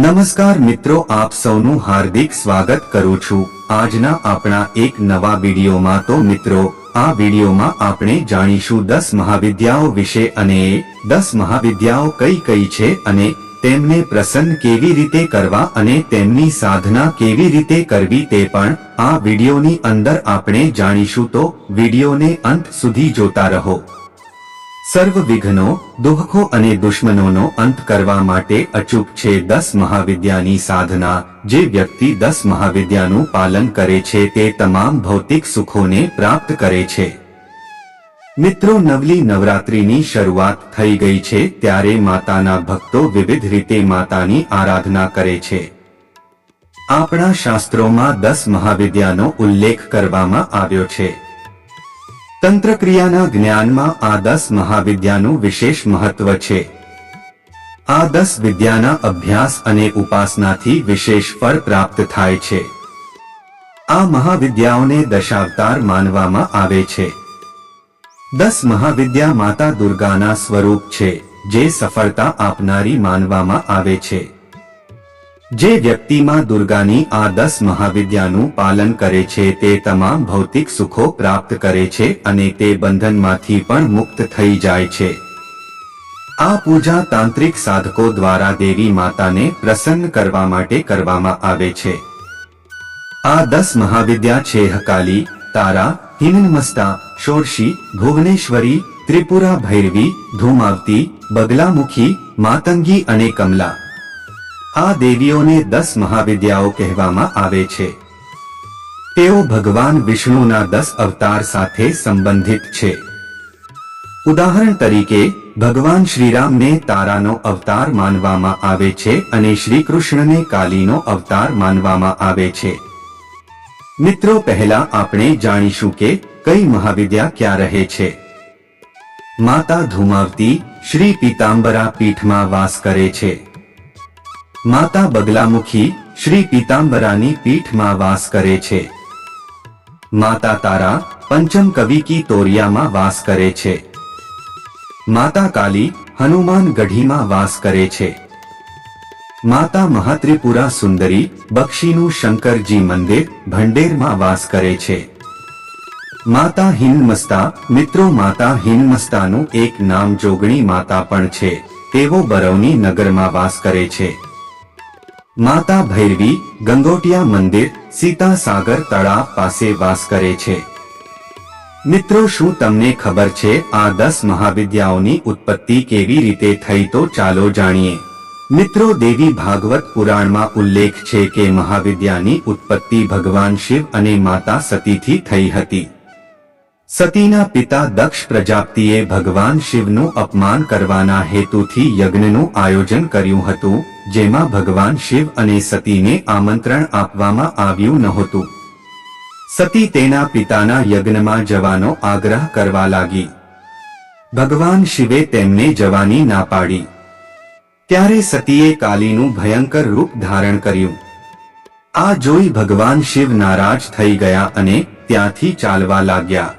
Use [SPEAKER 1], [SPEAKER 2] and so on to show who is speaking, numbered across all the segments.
[SPEAKER 1] નમસ્કાર મિત્રો, આપ સૌનું હાર્દિક સ્વાગત કરું છું. આજના આપણા એક નવા વિડીયોમાં તો મિત્રો, આ વિડીયોમાં આપણે જાણીશું દસ મહાવિદ્યાઓ વિશે અને દસ મહાવિદ્યાઓ કઈ કઈ છે અને તેમને પ્રસન્ન કેવી રીતે કરવા અને તેમની સાધના કેવી રીતે કરવી તે પણ આ વિડીયોની અંદર આપણે જાણીશું. તો વિડીયોને અંત સુધી જોતા રહો. સર્વ વિઘ્નો, દુઃખો અને દુશ્મનોનો અંત કરવા માટે અચૂક છે દસ મહાવિદ્યાની સાધના. જે વ્યક્તિ દસ મહાવિદ્યાનું પાલન કરે છે તે તમામ ભૌતિક સુખોને પ્રાપ્ત કરે છે. મિત્રો, નવલી નવરાત્રીની શરૂઆત થઈ ગઈ છે ત્યારે માતાના ભક્તો વિવિધ રીતે માતાની આરાધના કરે છે. આપણા શાસ્ત્રોમાં દસ મહાવિદ્યાનો ઉલ્લેખ કરવામાં આવ્યો છે. તંત્રક્રિયાના જ્ઞાનમાં આ દસ મહાવિદ્યાનું વિશેષ મહત્વ છે. આ દસ વિદ્યાના અભ્યાસ અને ઉપાસનાથી વિશેષ ફળ પ્રાપ્ત થાય છે. આ મહાવિદ્યાઓને દશાવતાર માનવામાં આવે છે. દસ મહાવિદ્યા માતા દુર્ગાના સ્વરૂપ છે, જે સફળતા આપનારી માનવામાં આવે છે. જે વ્યક્તિમાં દુર્ગાની આ દસ મહાવિદ્યાનું પાલન કરે છે તે તમામ ભૌતિક સુખો પ્રાપ્ત કરે છે અને તે બંધનમાંથી પણ મુક્ત થઈ જાય છે. આ પૂજા તાંત્રિક સાધકો દ્વારા દેવી માતાને પ્રસન્ન કરવા માટે કરવામાં આવે છે. આ દસ મહાવિદ્યા છે હકાલી, તારા હિનમસ્તા ષોડશી ભુવનેશ્વરી, ત્રિપુરા ભૈરવી, ધૂમાવતી, બગલામુખી, માતંગી અને કમલા. આ દેવીઓને દસ મહાવિદ્યાઓ કહેવામાં આવે છે. તેઓ ભગવાન વિષ્ણુના દસ અવતાર સાથે સંબંધિત છે. ઉદાહરણ તરીકે, ભગવાન શ્રીરામને તારાનો અવતાર માનવામાં આવે છે અને શ્રી કૃષ્ણને કાલીનો અવતાર માનવામાં આવે છે. મિત્રો, પહેલા આપણે જાણીશું કે કઈ મહાવિદ્યા ક્યાં રહે છે. માતા ધુમાવતી શ્રી પીતાંબરા પીઠમાં વાસ કરે છે. માતા બગલામુખી શ્રી પીતાંબરાની પીઠમાં વાસ કરે છે. માતા તારા પંચમ કવિ કી તોરિયામાં વાસ કરે છે. માતા કાલી હનુમાન ગઢીમાં વાસ કરે છે. માતા મહાત્રિપુરા સુંદરી બક્ષીનું શંકરજી મંદિર ભંડેરમાં વાસ કરે છે. માતા હિન્મસ્તા મિત્રો માતા હિન્મસ્તાનું એક નામ જોગણી માતા પણ છે. તેઓ બરૌની નગરમાં વાસ કરે છે. માતા ભૈરવી ગંગોટિયા મંદિર, સીતા સાગર તળાવ પાસે વાસ કરે છે. મિત્રો, શું તમને ખબર છે આ દસ મહાવિદ્યાઓની ઉત્પત્તિ કેવી રીતે થઈ તો ચાલો જાણીએ. મિત્રો, દેવી ભાગવત પુરાણમાં ઉલ્લેખ છે કે મહાવિદ્યાની ઉત્પત્તિ ભગવાન શિવ અને માતા સતીથી થઈ હતી. સતીના પિતા દક્ષ પ્રજાપતિએ ભગવાન શિવનું અપમાન કરવાના હેતુથી યજ્ઞનું આયોજન કર્યું હતું, જેમાં ભગવાન શિવ અને સતીને આમંત્રણ આપવામાં આવ્યું નહોતું. સતી તેના પિતાના યજ્ઞમાં જવાનો આગ્રહ કરવા લાગી. ભગવાન શિવે તેમને જવાની ના પાડી. ત્યારે સતીએ કાલીનું ભયંકર રૂપ ધારણ કર્યું. આ જોઈ ભગવાન શિવ નારાજ થઈ ગયા અને ત્યાંથી ચાલવા લાગ્યા.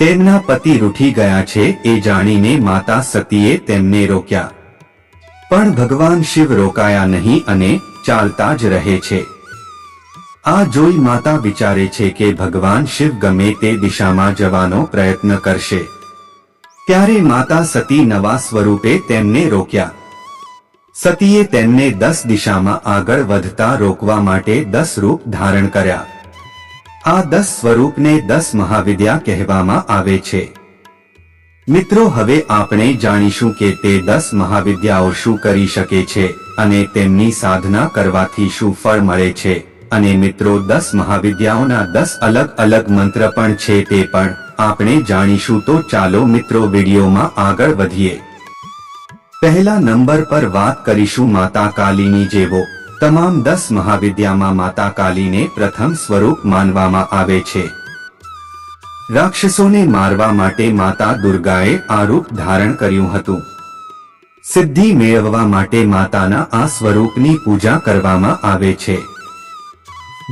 [SPEAKER 1] તેમના પતિ રૂઠી ગયા છે એ જાણીને માતા સતીએ તેમને રોક્યા. પણ ભગવાન શિવ રોકાયા નહીં અને ચાલતા જ રહે છે. આ જોઈ માતા વિચારે છે કે ભગવાન શિવ ગમે તે દિશામાં જવાનો પ્રયત્ન કરશે. ત્યારે માતા સતી નવા સ્વરૂપે તેમને રોક્યા. સતીએ તેમને દસ દિશામાં આગળ વધતા રોકવા માટે દસ રૂપ ધારણ કર્યા. આ દસ સ્વરૂપને દસ મહાવિદ્યા કહેવામાં આવે છે. મિત્રો, હવે આપણે જાણીશું કે તે દસ મહાવિદ્યાઓ શું કરી શકે છે અને તેમની સાધના કરવાથી શું ફળ મળે છે. અને મિત્રો, દસ મહાવિદ્યાઓના દસ અલગ અલગ મંત્ર પણ છે તે પણ આપણે જાણીશું. તો ચાલો મિત્રો, વિડીયોમાં આગળ વધીએ. પહેલા નંબર પર વાત કરીશું માતા કાલીની જેવો. તમામ દસ મહાવિદ્યામાં માતા કાલીને પ્રથમ સ્વરૂપ માનવામાં આવે છે. રાક્ષસોને મારવા માટે માતા દુર્ગાએ આ રૂપ ધારણ કર્યું હતું. સિદ્ધિ મેળવવા માટે માતાના આ સ્વરૂપની પૂજા કરવામાં આવે છે.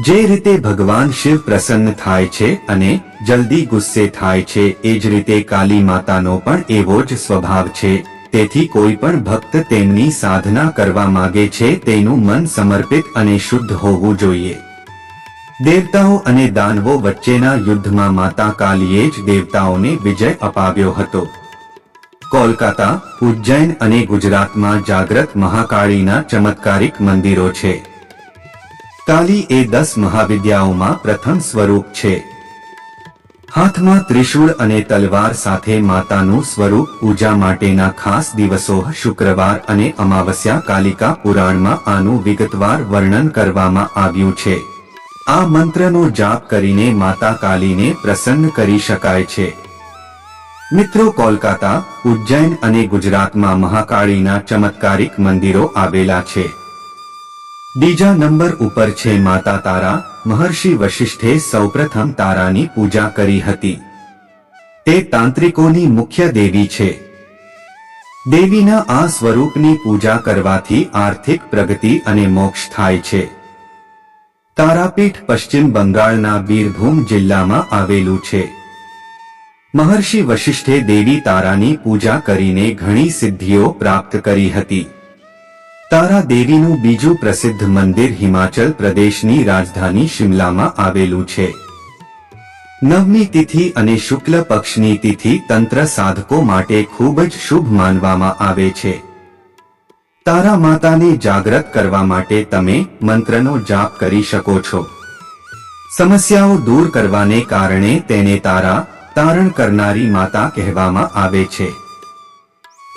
[SPEAKER 1] જે રીતે ભગવાન શિવ પ્રસન્ન થાય છે અને જલ્દી ગુસ્સે થાય છે, એ જ રીતે કાલી માતાનો પણ એવો જ સ્વભાવ છે. તેથી કોઈ પણ ભક્ત તેમની સાધના કરવા માગે છે તેનું મન સમર્પિત અને શુદ્ધ હોવું જોઈએ. દેવતાઓ અને દાનવો વચ્ચેના યુદ્ધમાં માતા કાલીએ જ દેવતાઓને વિજય અપાવ્યો હતો. કોલકાતા, ઉજ્જૈન અને ગુજરાતમાં જાગ્રત મહાકાળીના ચમત્કારિક મંદિરો છે. કાલી એ દસ મહાવિદ્યાઓમાં પ્રથમ સ્વરૂપ છે. હાથમાં ત્રિશૂળ અને તલવાર સાથે માતાનું સ્વરૂપ પૂજા માટેના ખાસ દિવસો શુક્રવાર અને અમાવસ્યા કાલિકા પુરાણમાં આનું વિગતવાર વર્ણન કરવામાં આવ્યું છે. આ મંત્રનો જાપ કરીને માતા કાલીને પ્રસન્ન કરી શકાય છે. મિત્રો, કોલકાતા, ઉજ્જૈન અને ગુજરાતમાં મહાકાળીના ચમત્કારિક મંદિરો આવેલા છે. બીજા નંબર ઉપર છે માતા તારા મહર્ષિ વશિષ્ઠે સૌપ્રથમ તારાની પૂજા કરી હતી. તે તાંત્રિકોની મુખ્ય દેવી છે. દેવીના આ સ્વરૂપની પૂજા કરવાથી આર્થિક પ્રગતિ અને મોક્ષ થાય છે. તારાપીઠ પશ્ચિમ બંગાળના બીરભૂમ જિલ્લામાં આવેલું છે. મહર્ષિ વશિષ્ઠે દેવી તારાની પૂજા કરીને ઘણી સિદ્ધિઓ પ્રાપ્ત કરી હતી. તારા દેવીનું બીજું પ્રસિદ્ધ મંદિર હિમાચલ પ્રદેશની રાજધાની શિમલામાં આવેલું છે. નવમી તિથિ અને શુક્લ પક્ષની તિથિ તંત્ર સાધકો માટે ખૂબ જ શુભ માનવામાં આવે છે. તારા માતાને જાગ્રત કરવા માટે તમે મંત્રનો જાપ કરી શકો છો. સમસ્યાઓ દૂર કરવાને કારણે તેને તારા તારણ કરનારી માતા કહેવામાં આવે છે.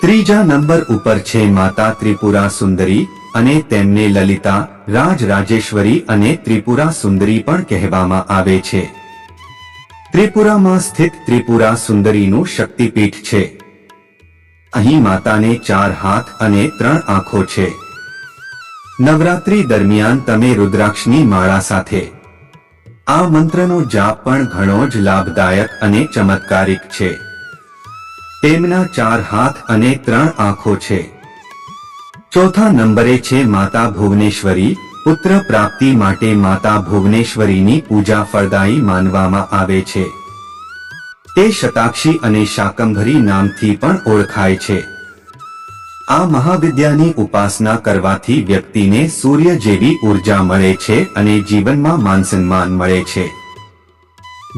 [SPEAKER 1] ત્રીજા નંબર ઉપર છે માતા ત્રિપુરા સુંદરી અને તેમને લલિતા, રાજ રાજેશ્વરી અને ત્રિપુરા સુંદરી પણ કહેવામાં આવે છે. ત્રિપુરામાં સ્થિત ત્રિપુરા સુંદરીનું શક્તિપીઠ છે. અહીં માતાને ચાર હાથ અને ત્રણ આંખો છે. નવરાત્રી દરમિયાન તમે રુદ્રાક્ષની માળા સાથે. આ મંત્રનો જાપ પણ ઘણો જ લાભદાયક અને ચમત્કારિક છે. તેમના ચાર હાથ અને ત્રણ આંખો છે. ચોથા નંબરે છે માતા ભુવનેશ્વરી, પુત્ર પ્રાપ્તિ માટે માતા ભુવનેશ્વરીની પૂજા ફળદાયી માનવામાં આવે છે. તે શતાક્ષી અને શાકંભરી નામથી પણ ઓળખાય છે. આ મહાવિદ્યાની ઉપાસના કરવાથી વ્યક્તિને સૂર્ય જેવી ઊર્જા મળે છે અને જીવનમાં માન સન્માન મળે છે.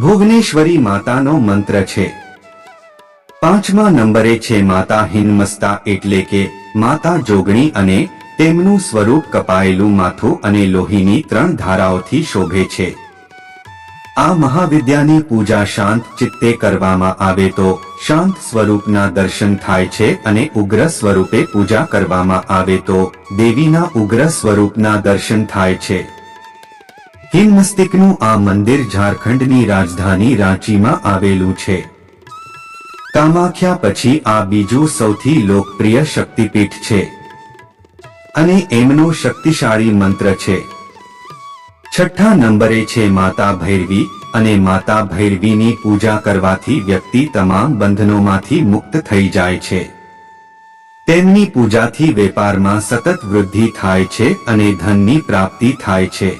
[SPEAKER 1] ભુવનેશ્વરી માતાનો મંત્ર છે પાંચમા નંબરે છે માતા હિનમસ્તા એટલે કે માતા જોગણી અને તેમનું સ્વરૂપ કપાયેલું માથું અને લોહીની ત્રણ ધારાઓથી શોભે છે. આ મહાવિદ્યાની પૂજા શાંત ચિત્તે કરવામાં આવે તો શાંત સ્વરૂપના દર્શન થાય છે અને ઉગ્ર સ્વરૂપે પૂજા કરવામાં આવે તો દેવીના ઉગ્ર સ્વરૂપના દર્શન થાય છે. હિમમસ્તિકનું આ મંદિર ઝારખંડની રાજધાની રાંચીમાં આવેલું છે. કામાખ્યા પછી આ બીજું સૌથી લોકપ્રિય શક્તિપીઠ છે. અને એમનો શક્તિશાળી મંત્ર છે. છઠ્ઠા નંબરે છે માતા ભૈરવી, અને માતા ભૈરવીની પૂજા કરવાથી વ્યક્તિ તમામ બંધનોમાંથી મુક્ત થઈ જાય છે. તેમની પૂજાથી વેપારમાં સતત વૃદ્ધિ થાય છે અને ધનની પ્રાપ્તિ થાય છે.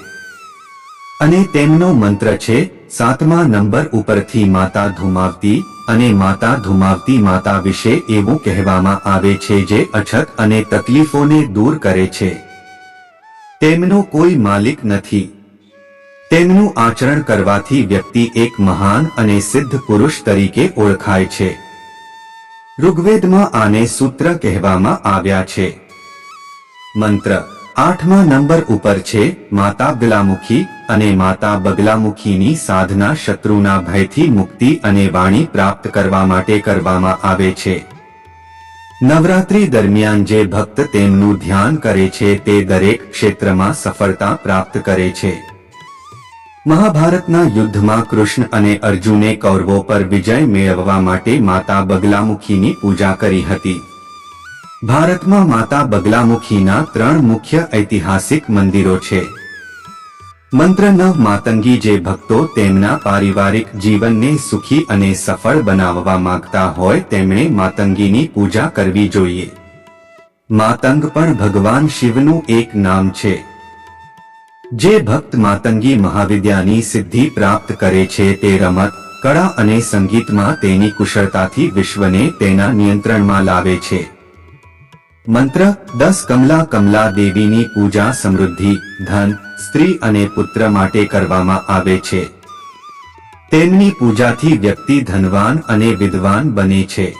[SPEAKER 1] અને તેમનો મંત્ર છે, સાતમા નંબર ઉપરથી માતા ધુમાવતી અને માતા ધુમાવતી માતા વિશે એવું કહેવામાં આવે છે જે અછત અને તકલીફોને દૂર કરે છે. તેમનો કોઈ માલિક નથી. તેમનું આચરણ કરવાથી વ્યક્તિ એક મહાન અને સિદ્ધ પુરુષ તરીકે ઓળખાય છે. ઋગ્વેદમાં આને સૂત્ર કહેવામાં આવ્યા છે. મંત્ર આઠમા નંબર ઉપર છે, માતા બગલામુખી અને માતા બગલામુખીની સાધના શત્રુના ભયથી મુક્તિ અને વાણી પ્રાપ્ત કરવા માટે કરવામાં આવે છે. નવરાત્રી દરમિયાન જે ભક્ત તેમનું ધ્યાન કરે છે તે દરેક ક્ષેત્રમાં સફળતા પ્રાપ્ત કરે છે. મહાભારતના યુદ્ધમાં કૃષ્ણ અને અર્જુને કૌરવો પર વિજય મેળવવા માટે માતા બગલામુખીની પૂજા કરી હતી. ભારતમાં માતા બગલામુખીના ત્રણ મુખ્ય ઐતિહાસિક મંદિરો છે. મંત્ર નવ માતંગી જે ભક્તો તેમના પારિવારિક જીવનને સુખી અને સફળ બનાવવા માંગતા હોય તેમણે માતંગીની પૂજા કરવી જોઈએ. માતંગ પણ ભગવાન શિવનું એક નામ છે. જે ભક્ત માતંગી મહાવિદ્યાની સિદ્ધિ પ્રાપ્ત કરે છે તે રમત, કળા અને સંગીતમાં તેની કુશળતાથી વિશ્વને તેના નિયંત્રણમાં લાવે છે. મંત્ર, દસ કમલા કમલા દેવીની પૂજા સમૃદ્ધિ, ધન, સ્ત્રી અને પુત્ર માટે કરવામાં આવે છે. તેમની પૂજાથી વ્યક્તિ ધનવાન અને વિદ્વાન બને છે.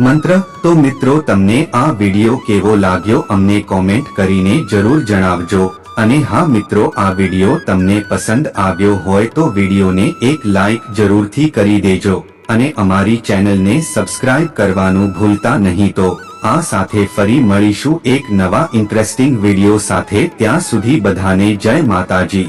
[SPEAKER 1] મંત્ર, તો મિત્રો તમને આ વિડિયો કેવો લાગ્યો અમને કોમેન્ટ કરીને જરૂર જણાવજો. અને હા મિત્રો, આ વિડિયો તમને પસંદ આવ્યો હોય તો વિડિયોને એક લાઈક જરૂરથી કરી દેજો. અને અમારી ચેનલને સબસ્ક્રાઇબ કરવાનું ભૂલતા નહીં તો આ સાથે ફરી મળીશું એક નવા ઇન્ટરેસ્ટિંગ વીડિયો સાથે ત્યાં સુધી બધાને જય માતાજી.